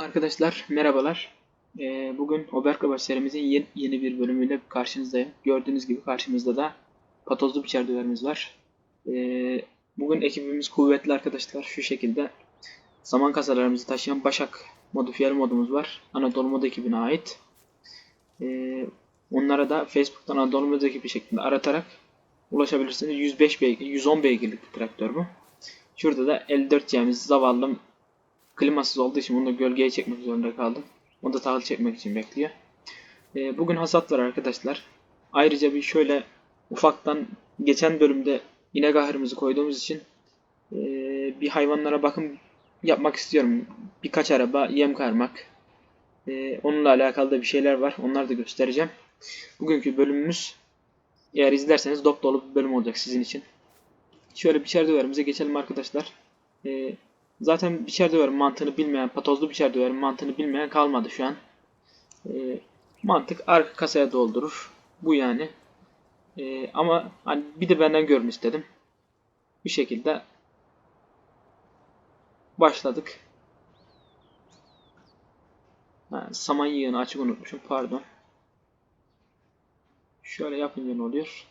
Arkadaşlar merhabalar. Ee, bugün Oberkabas serimizin yeni, bir bölümüyle karşınızdayım. Gördüğünüz gibi karşımızda da patozlu biçer döverimiz var. Ee, bugün ekibimiz kuvvetli arkadaşlar. Şu şekilde zaman kasalarımızı taşıyan Başak modifiyeli modumuz var. Anadolu mod ekibine ait. Ee, onlara da Facebook'tan Anadolu mod ekibi şeklinde aratarak ulaşabilirsiniz. 105 beygir, 110 beygirlik bir traktör bu. Şurada da 54C'miz zavallım klimasız olduğu için bunu da gölgeye çekmek zorunda kaldım. Onu da tahıl çekmek için bekliyor. Ee, bugün hasat var arkadaşlar. Ayrıca bir şöyle ufaktan geçen bölümde inek ahırımızı koyduğumuz için ee, bir hayvanlara bakım yapmak istiyorum. Birkaç araba yem karmak. Ee, onunla alakalı da bir şeyler var. Onları da göstereceğim. Bugünkü bölümümüz eğer izlerseniz dop dolu bir bölüm olacak sizin için. Şöyle biçer döverimize geçelim arkadaşlar. Ee, Zaten biçer döverin mantığını bilmeyen, patozlu biçer döverin mantığını bilmeyen kalmadı şu an. Ee, mantık arka kasaya doldurur. Bu yani. Ee, ama hani bir de benden görün istedim. Bir şekilde başladık. Ha, saman yığını açık unutmuşum. Pardon. Şöyle yapınca ne oluyor?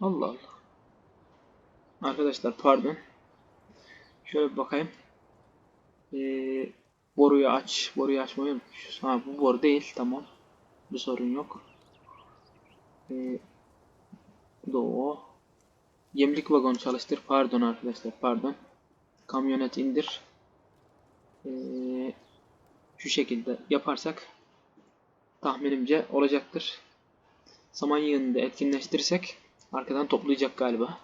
Allah Allah. Arkadaşlar pardon. Şöyle bir bakayım. Ee, boruyu aç. Boruyu açmayı unutmuşuz. Ha bu boru değil. Tamam. Bir sorun yok. Ee, o. Yemlik vagon çalıştır. Pardon arkadaşlar. Pardon. Kamyonet indir. Ee, şu şekilde yaparsak tahminimce olacaktır. Saman yığını da etkinleştirirsek Arkadan toplayacak galiba.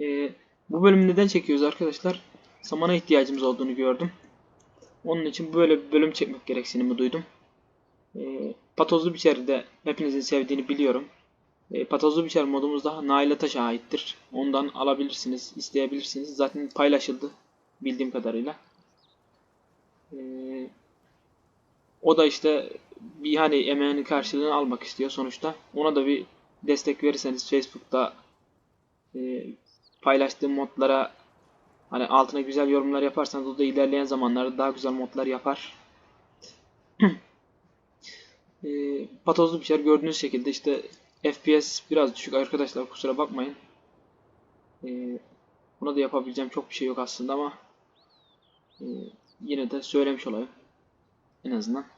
Ee, bu bölümü neden çekiyoruz arkadaşlar? Samana ihtiyacımız olduğunu gördüm. Onun için böyle bir bölüm çekmek gereksinimi duydum. Ee, patozlu biçeri de hepinizin sevdiğini biliyorum. Ee, patozlu biçer modumuz da Nail Ataş'a aittir. Ondan alabilirsiniz, isteyebilirsiniz. Zaten paylaşıldı bildiğim kadarıyla. Ee, o da işte bir hani emeğinin karşılığını almak istiyor sonuçta. Ona da bir destek verirseniz Facebook'ta e, paylaştığım modlara hani altına güzel yorumlar yaparsanız o da ilerleyen zamanlarda daha güzel modlar yapar. e, patozlu bir şey gördüğünüz şekilde işte FPS biraz düşük arkadaşlar kusura bakmayın. E, buna da yapabileceğim çok bir şey yok aslında ama e, yine de söylemiş olayım. En azından.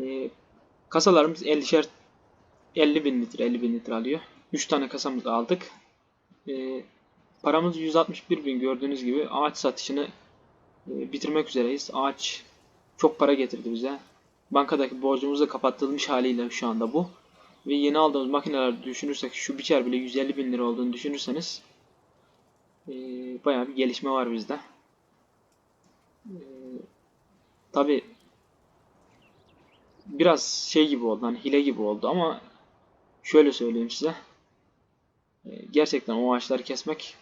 E, kasalarımız 50'şer 50 bin litre 50 bin litre alıyor. 3 tane kasamızı aldık. E, paramız 161 bin gördüğünüz gibi ağaç satışını e, bitirmek üzereyiz. Ağaç çok para getirdi bize. Bankadaki borcumuzu da kapattırılmış haliyle şu anda bu. Ve yeni aldığımız makineler düşünürsek şu biçer bile 150 bin lira olduğunu düşünürseniz e, bayağı bir gelişme var bizde. E, Tabi biraz şey gibi oldu hani hile gibi oldu ama şöyle söyleyeyim size. E, gerçekten o ağaçları kesmek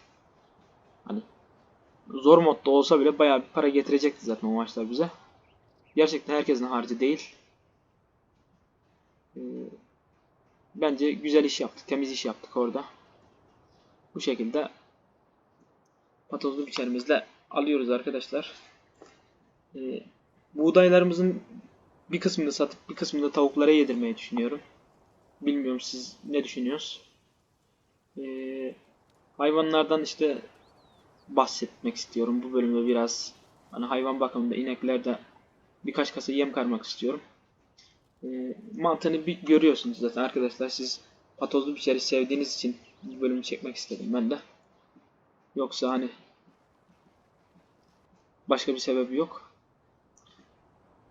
hani zor modda olsa bile bayağı bir para getirecekti zaten o ağaçlar bize. Gerçekten herkesin harcı değil. E, bence güzel iş yaptık temiz iş yaptık orada. Bu şekilde patozlu biçerimizle alıyoruz arkadaşlar. E, buğdaylarımızın bir kısmını satıp bir kısmını da tavuklara yedirmeyi düşünüyorum. Bilmiyorum siz ne düşünüyorsunuz? Ee, hayvanlardan işte bahsetmek istiyorum bu bölümde biraz. Hani hayvan bakımında ineklerde birkaç kasa yem karmak istiyorum. Ee, mantığını bir görüyorsunuz zaten arkadaşlar. Siz patozlu bir şeyleri sevdiğiniz için bu bölümü çekmek istedim ben de. Yoksa hani başka bir sebebi yok.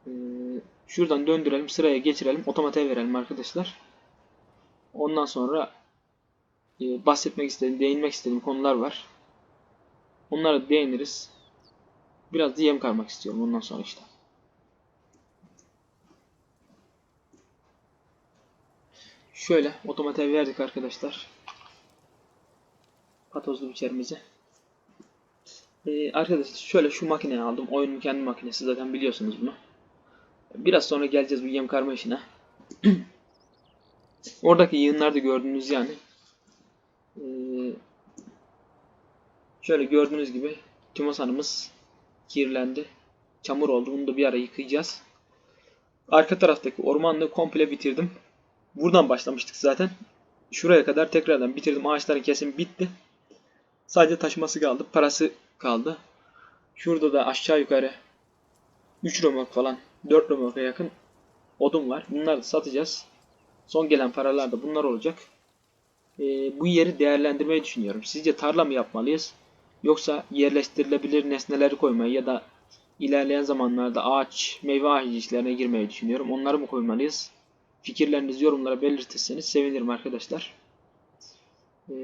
Ee, Şuradan döndürelim, sıraya geçirelim, otomatiğe verelim arkadaşlar. Ondan sonra e, bahsetmek istediğim, değinmek istediğim konular var. Onlara değiniriz. Biraz da yem istiyorum ondan sonra işte. Şöyle otomatiğe verdik arkadaşlar. Patozlu biçerimizi. Ee, arkadaşlar şöyle şu makineyi aldım. Oyunun kendi makinesi zaten biliyorsunuz bunu. Biraz sonra geleceğiz bu yem karma işine. Oradaki yığınlarda gördüğünüz yani. Ee, şöyle gördüğünüz gibi tümasanımız kirlendi. Çamur oldu. Bunu da bir ara yıkayacağız. Arka taraftaki ormanlığı komple bitirdim. Buradan başlamıştık zaten. Şuraya kadar tekrardan bitirdim. Ağaçların kesimi bitti. Sadece taşıması kaldı. Parası kaldı. Şurada da aşağı yukarı 3 römork falan 4 römorka yakın odun var. Bunları da satacağız. Son gelen paralar da bunlar olacak. Ee, bu yeri değerlendirmeyi düşünüyorum. Sizce tarla mı yapmalıyız? Yoksa yerleştirilebilir nesneleri koymayı ya da ilerleyen zamanlarda ağaç, meyve işlerine girmeyi düşünüyorum. Onları mı koymalıyız? Fikirlerinizi yorumlara belirtirseniz sevinirim arkadaşlar. Ee,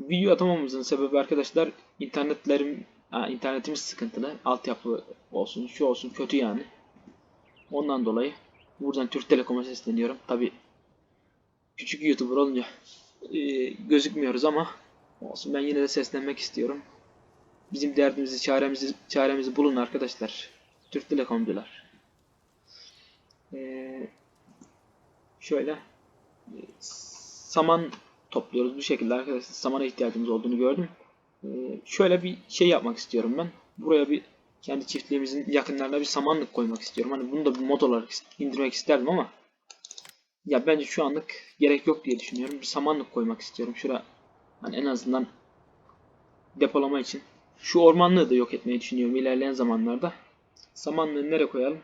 video atamamızın sebebi arkadaşlar internetlerim ha, internetimiz sıkıntılı. Altyapı olsun, şu olsun kötü yani. Ondan dolayı buradan Türk Telekom'a sesleniyorum. Tabi küçük YouTuber olunca e, gözükmüyoruz ama olsun ben yine de seslenmek istiyorum. Bizim derdimizi, çaremizi, çaremizi bulun arkadaşlar. Türk Telekom'cular. Ee, şöyle e, saman topluyoruz bu şekilde arkadaşlar. Samana ihtiyacımız olduğunu gördüm. Ee, şöyle bir şey yapmak istiyorum ben. Buraya bir kendi çiftliğimizin yakınlarına bir samanlık koymak istiyorum. Hani bunu da bir mod olarak indirmek isterdim ama ya bence şu anlık gerek yok diye düşünüyorum. Bir samanlık koymak istiyorum. Şura hani en azından depolama için. Şu ormanlığı da yok etmeyi düşünüyorum ilerleyen zamanlarda. Samanlığı nereye koyalım?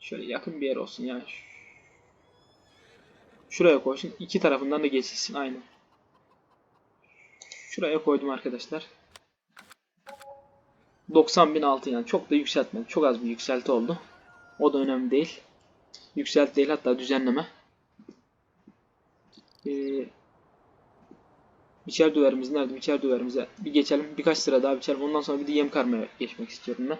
Şöyle yakın bir yer olsun ya. Şuraya koysun. İki tarafından da geçilsin. Aynen. Şuraya koydum arkadaşlar. 90.000 altın yani. Çok da yükseltmedim. Çok az bir yükselti oldu. O da önemli değil. Yükselti değil hatta düzenleme. Ee, biçer düverimiz nerede? Biçer düverimize bir geçelim. Birkaç sıra daha biçelim. Ondan sonra bir de yem karmaya geçmek istiyorum ben.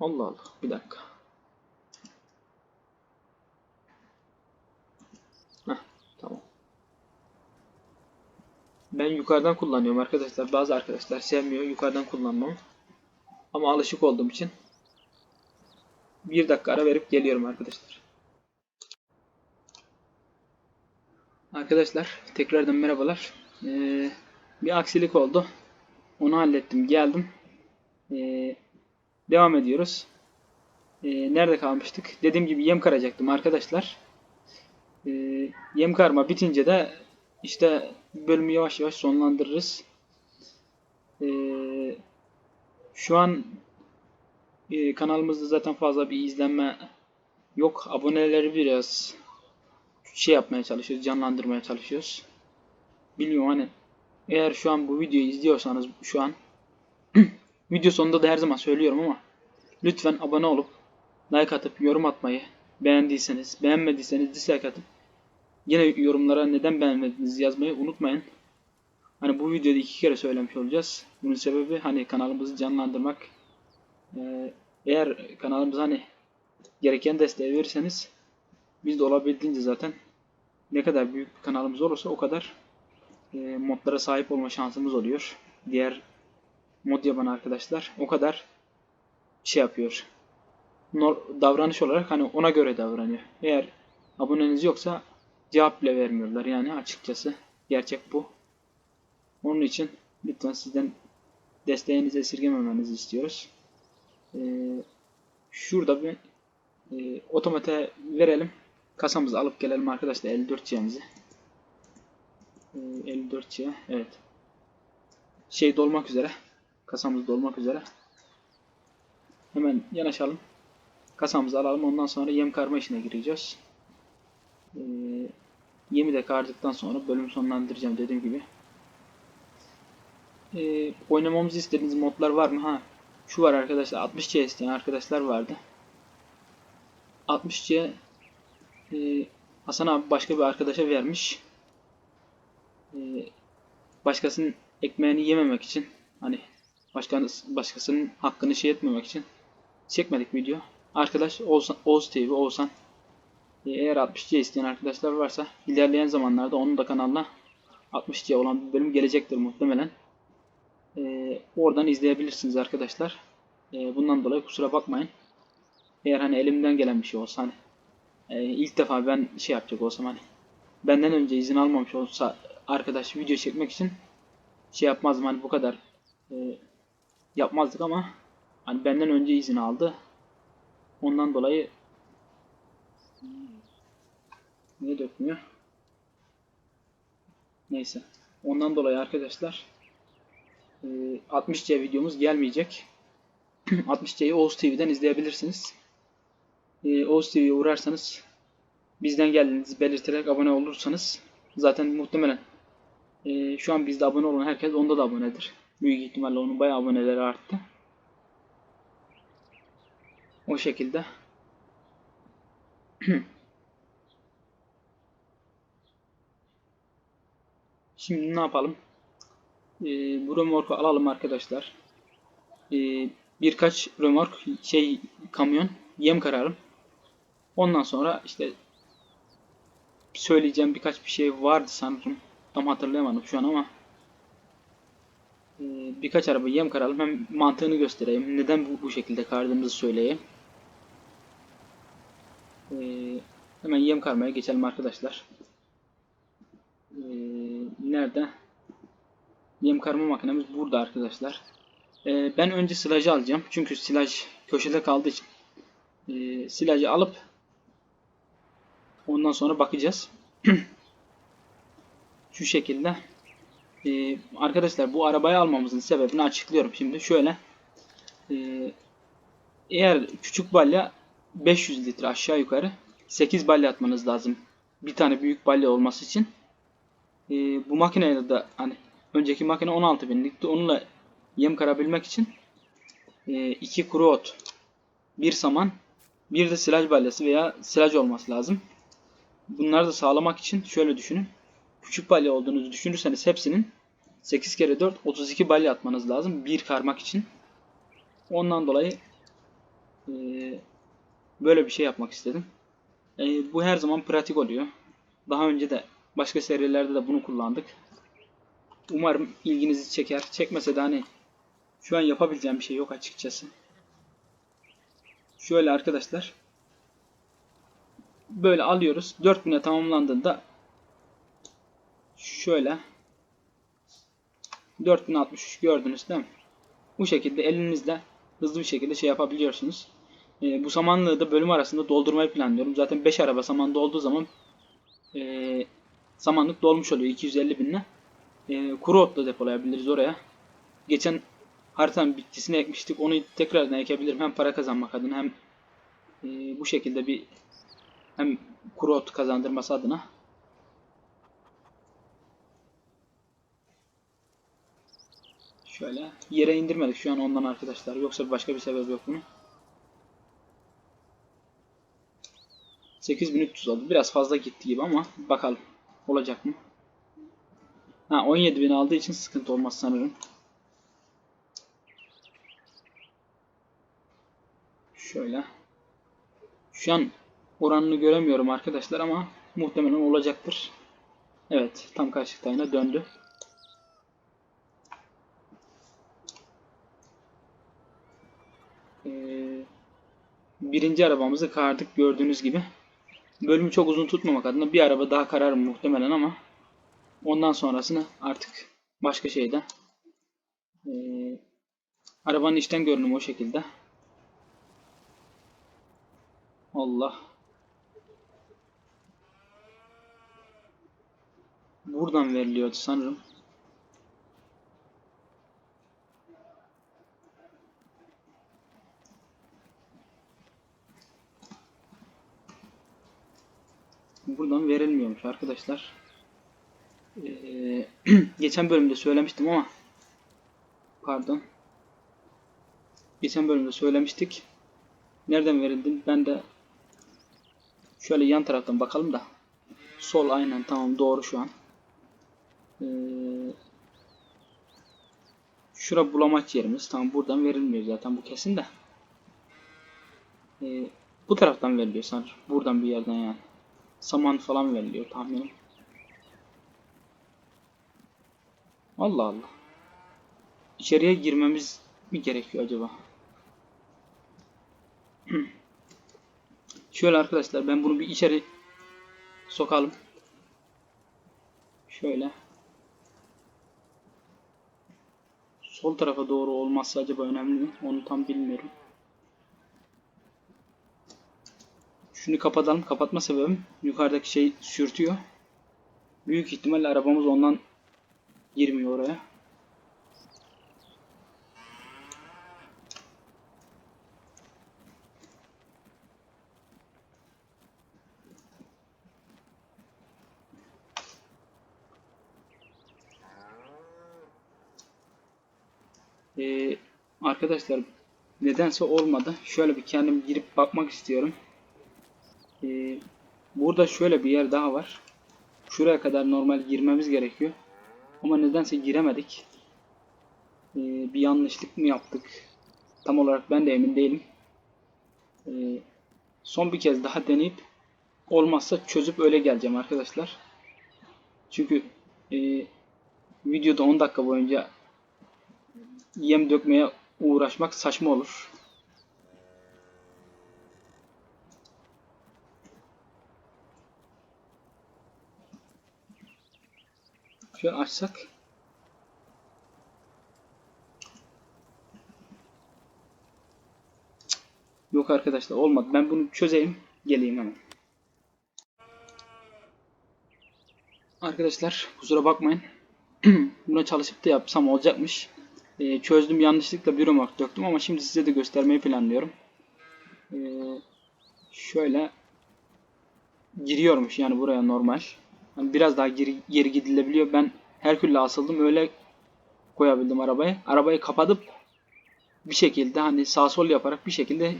Allah Allah. Bir dakika. Heh, tamam. Ben yukarıdan kullanıyorum arkadaşlar. Bazı arkadaşlar sevmiyor yukarıdan kullanmamı. Ama alışık olduğum için bir dakika ara verip geliyorum arkadaşlar. Arkadaşlar tekrardan merhabalar. Ee, bir aksilik oldu. Onu hallettim. Geldim. Ee, devam ediyoruz. Ee, nerede kalmıştık? Dediğim gibi yem karacaktım arkadaşlar. Ee, yem karma bitince de işte bölümü yavaş yavaş sonlandırırız. Ee, şu an e, kanalımızda zaten fazla bir izlenme yok. Aboneleri biraz şey yapmaya çalışıyoruz, canlandırmaya çalışıyoruz. Bilmiyorum hani eğer şu an bu videoyu izliyorsanız şu an video sonunda da her zaman söylüyorum ama lütfen abone olup like atıp yorum atmayı beğendiyseniz, beğenmediyseniz dislike atıp yine yorumlara neden beğenmediniz yazmayı unutmayın. Hani bu videoda iki kere söylemiş olacağız. Bunun sebebi hani kanalımızı canlandırmak. Ee, eğer kanalımıza hani gereken desteği verirseniz biz de olabildiğince zaten ne kadar büyük bir kanalımız olursa o kadar e, modlara sahip olma şansımız oluyor. Diğer mod yapan arkadaşlar o kadar şey yapıyor. Davranış olarak hani ona göre davranıyor. Eğer aboneniz yoksa cevap bile vermiyorlar yani açıkçası. Gerçek bu. Onun için lütfen sizden desteğinizi esirgememenizi istiyoruz. Ee, şurada bir e, otomate verelim. Kasamızı alıp gelelim arkadaşlar 54C'mizi. Ee, 54C evet. Şey dolmak üzere. Kasamız dolmak üzere. Hemen yanaşalım. Kasamızı alalım. Ondan sonra yem karma işine gireceğiz. Ee, yemi de kardıktan sonra bölüm sonlandıracağım dediğim gibi. Ee, oynamamızı istediğiniz modlar var mı? Ha, şu var arkadaşlar. 60C isteyen arkadaşlar vardı. 60C e, Hasan abi başka bir arkadaşa vermiş. E, başkasının ekmeğini yememek için hani başkasının, başkasının hakkını şey etmemek için çekmedik video. Arkadaş Oğuzhan, Oğuz TV, Oğuzhan eğer 60C isteyen arkadaşlar varsa ilerleyen zamanlarda onun da kanalına 60C olan bir bölüm gelecektir muhtemelen. Ee, oradan izleyebilirsiniz arkadaşlar. Ee, bundan dolayı kusura bakmayın. Eğer hani elimden gelen bir şey olsa hani e, ilk defa ben şey yapacak olsam hani benden önce izin almamış olsa arkadaş video çekmek için şey yapmazdım hani bu kadar e, yapmazdık ama hani benden önce izin aldı. Ondan dolayı niye dökmüyor? Neyse. Ondan dolayı arkadaşlar e, 60C videomuz gelmeyecek. 60C'yi Oğuz TV'den izleyebilirsiniz. E, Oğuz TV'ye uğrarsanız bizden geldiğinizi belirterek abone olursanız zaten muhtemelen e, şu an bizde abone olan herkes onda da abonedir. Büyük ihtimalle onun bayağı aboneleri arttı. O şekilde. Şimdi ne yapalım? Ee, bu römorku alalım arkadaşlar. Ee, birkaç römork şey kamyon yem kararım. Ondan sonra işte söyleyeceğim birkaç bir şey vardı sanırım. Tam hatırlayamadım şu an ama ee, birkaç araba yem karalım. Hem mantığını göstereyim. Neden bu, bu şekilde kardığımızı söyleyeyim. Ee, hemen yem karmaya geçelim arkadaşlar. Ee, nerede? Yem karma makinemiz burada arkadaşlar. Ee, ben önce silajı alacağım. Çünkü silaj köşede kaldığı için. Ee, silajı alıp ondan sonra bakacağız. Şu şekilde. Ee, arkadaşlar bu arabayı almamızın sebebini açıklıyorum şimdi. Şöyle. Ee, eğer küçük balya 500 litre aşağı yukarı 8 balya atmanız lazım. Bir tane büyük balya olması için. Ee, bu makineyle de hani önceki makine 16 binlikti. Onunla yem karabilmek için e, iki kuru ot, bir saman, bir de silaj balyası veya silaj olması lazım. Bunları da sağlamak için şöyle düşünün. Küçük balya olduğunuzu düşünürseniz hepsinin 8 kere 4 32 balya atmanız lazım bir karmak için. Ondan dolayı e, böyle bir şey yapmak istedim. E, bu her zaman pratik oluyor. Daha önce de başka serilerde de bunu kullandık. Umarım ilginizi çeker. Çekmese de hani şu an yapabileceğim bir şey yok açıkçası. Şöyle arkadaşlar. Böyle alıyoruz. 4000'e tamamlandığında şöyle 4063 gördünüz değil mi? Bu şekilde elinizle hızlı bir şekilde şey yapabiliyorsunuz. E, bu samanlığı da bölüm arasında doldurmayı planlıyorum. Zaten 5 araba saman dolduğu zaman e, samanlık dolmuş oluyor 250 binle. E, kuru otla depolayabiliriz oraya. Geçen haritanın bitkisini ekmiştik. Onu tekrardan ekebilirim. Hem para kazanmak adına hem e, bu şekilde bir hem kuru ot kazandırması adına. Şöyle yere indirmedik şu an ondan arkadaşlar. Yoksa başka bir sebep yok bunun. 8300 oldu. Biraz fazla gitti gibi ama bakalım olacak mı? Ha 17.000 aldığı için sıkıntı olmaz sanırım. Şöyle. Şu an oranını göremiyorum arkadaşlar ama muhtemelen olacaktır. Evet tam karşılıkta yine döndü. Ee, birinci arabamızı kardık gördüğünüz gibi. Bölümü çok uzun tutmamak adına bir araba daha kararım muhtemelen ama ondan sonrasını artık başka şeyde. Ee, arabanın içten görünümü o şekilde. Allah. Buradan veriliyordu sanırım. Buradan verilmiyormuş arkadaşlar. Ee, geçen bölümde söylemiştim ama pardon. Geçen bölümde söylemiştik. Nereden verildi? Ben de şöyle yan taraftan bakalım da. Sol aynen tamam doğru şu an. Ee, şura bulamaç yerimiz. Tamam buradan verilmiyor zaten bu kesin de. Ee, bu taraftan veriliyor sanırım. Buradan bir yerden yani. Saman falan veriliyor tahminim. Allah Allah. içeriye girmemiz mi gerekiyor acaba? Şöyle arkadaşlar ben bunu bir içeri sokalım. Şöyle. Sol tarafa doğru olması acaba önemli mi? Onu tam bilmiyorum. Şunu kapatalım. Kapatma sebebim yukarıdaki şey sürtüyor. Büyük ihtimalle arabamız ondan girmiyor oraya. Ee, arkadaşlar nedense olmadı. Şöyle bir kendim girip bakmak istiyorum. Ee, burada şöyle bir yer daha var. Şuraya kadar normal girmemiz gerekiyor. Ama nedense giremedik. Ee, bir yanlışlık mı yaptık? Tam olarak ben de emin değilim. Ee, son bir kez daha deneyip olmazsa çözüp öyle geleceğim arkadaşlar. Çünkü e, videoda 10 dakika boyunca yem dökmeye uğraşmak saçma olur. Şöyle açsak. Yok arkadaşlar olmadı. Ben bunu çözeyim. Geleyim hemen. Arkadaşlar kusura bakmayın. Buna çalışıp da yapsam olacakmış. Ee, çözdüm yanlışlıkla bir remark döktüm ama şimdi size de göstermeyi planlıyorum. Ee, şöyle giriyormuş yani buraya normal. Hani biraz daha geri, geri gidilebiliyor. Ben Herkül'le asıldım öyle koyabildim arabayı. Arabayı kapatıp bir şekilde hani sağ sol yaparak bir şekilde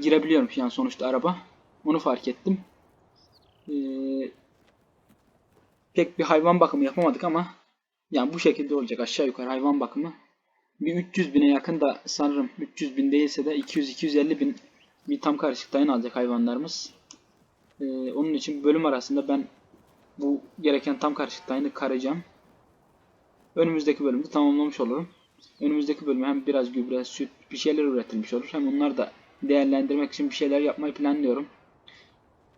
girebiliyormuş yani sonuçta araba. Onu fark ettim. Ee, pek bir hayvan bakımı yapamadık ama yani bu şekilde olacak aşağı yukarı hayvan bakımı. Bir 300 bine yakın da sanırım 300 bin değilse de 200-250 bin bir tam karışık dayın alacak hayvanlarımız. Ee, onun için bölüm arasında ben bu gereken tam karışık dayını karacağım. Önümüzdeki bölümde tamamlamış olurum. Önümüzdeki bölüme hem biraz gübre, süt, bir şeyler üretilmiş olur. Hem onları da değerlendirmek için bir şeyler yapmayı planlıyorum.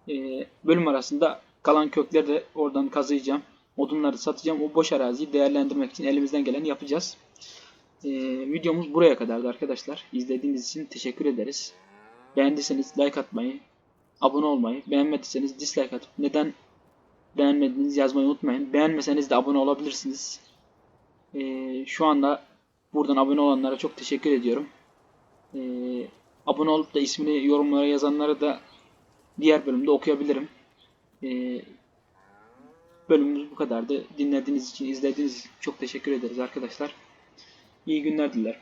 Ee, bölüm arasında kalan kökleri de oradan kazıyacağım. Odunları satacağım. O boş araziyi değerlendirmek için elimizden geleni yapacağız. Ee, videomuz buraya kadardı arkadaşlar. İzlediğiniz için teşekkür ederiz. Beğendiyseniz like atmayı, abone olmayı, beğenmediyseniz dislike atıp neden beğenmediğiniz yazmayı unutmayın. Beğenmeseniz de abone olabilirsiniz. Ee, şu anda buradan abone olanlara çok teşekkür ediyorum. Ee, abone olup da ismini yorumlara yazanları da diğer bölümde okuyabilirim. Ee, bölümümüz bu kadardı. Dinlediğiniz için, izlediğiniz için çok teşekkür ederiz arkadaşlar. İyi günler dilerim.